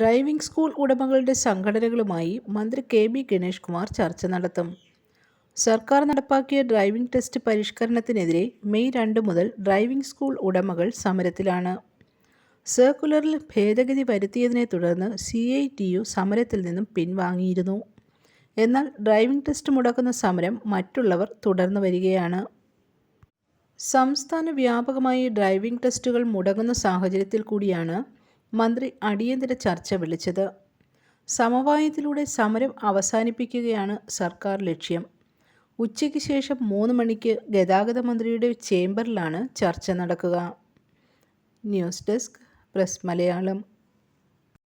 Driving school ഉടമകളുടെ സംഘടനകളുമായി മന്ത്രി കെ ബി ഗണേഷ് കുമാർ ചർച്ച നടത്തും. സർക്കാർ നടപ്പാക്കിയ ഡ്രൈവിംഗ് ടെസ്റ്റ് പരിഷ്കരണത്തിനെതിരെ മെയ് രണ്ട് മുതൽ ഡ്രൈവിംഗ് സ്കൂൾ ഉടമകൾ സമരത്തിലാണ്. സർക്കുലറിൽ ഭേദഗതി വരുത്തിയതിനെ തുടർന്ന് സി ഐ ടി യു സമരത്തിൽ നിന്നും പിൻവാങ്ങിയിരുന്നു. എന്നാൽ ഡ്രൈവിംഗ് ടെസ്റ്റ് മുടക്കുന്ന സമരം മറ്റുള്ളവർ തുടർന്നു വരികയാണ്. സംസ്ഥാന വ്യാപകമായി ഡ്രൈവിംഗ് ടെസ്റ്റുകൾ മുടങ്ങുന്ന സാഹചര്യത്തിൽ കൂടിയാണ് മന്ത്രി അടിയന്തര ചർച്ച വിളിച്ചത്. സമവായത്തിലൂടെ സമരം അവസാനിപ്പിക്കുകയാണ് സർക്കാർ ലക്ഷ്യം. ഉച്ചയ്ക്ക് ശേഷം മൂന്ന് മണിക്ക് ഗതാഗത മന്ത്രിയുടെ ചേംബറിലാണ് ചർച്ച നടക്കുക. News desk press Malayalam.